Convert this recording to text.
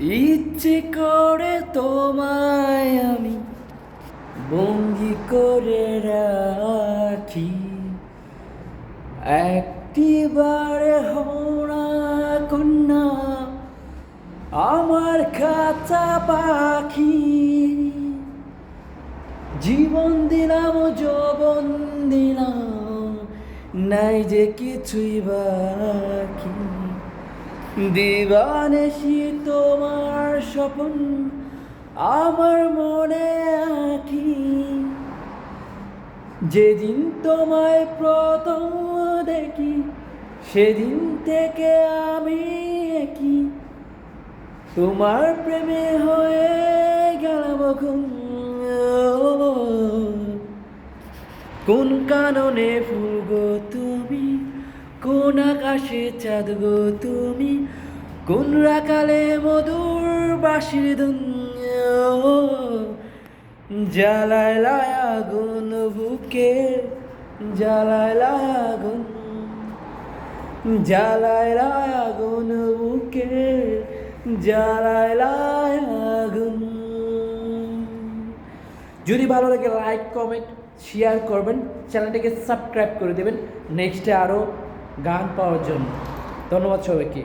ইচ্ছে করে তোমায় আমি বন্দি করে রাখি। একটিবারে হওয়া কন্যা আমার কাঁচা পাখি। জীবন দিলাম, যৌবন দিলাম, নাই যে কিছুই বাকি। দিবানে তোমার স্বপন আমার মনে আঁকি। যেদিন তোমায় প্রথম দেখি, সেদিন থেকে আমি কি তোমার প্রেমে হয়ে গেলাম কোন কাননে ফুল গো তুমি? কোন আকাশে চাঁদ গো তুমি? কোন রাকালে মধুর বাসির জ্বালায় লায় আগুন বুকে, জ্বালায় লায় আগুন, জ্বালায় লায় আগুন বুকে, জ্বালায় লায় আগুন। যদি ভালো লাগে লাইক কমেন্ট শেয়ার করবেন চ্যানেলটাকে সাবস্ক্রাইব করে দেবেন। নেক্সটে আরও গান পাওয়ার জন্য। ধন্যবাদ সবাইকে।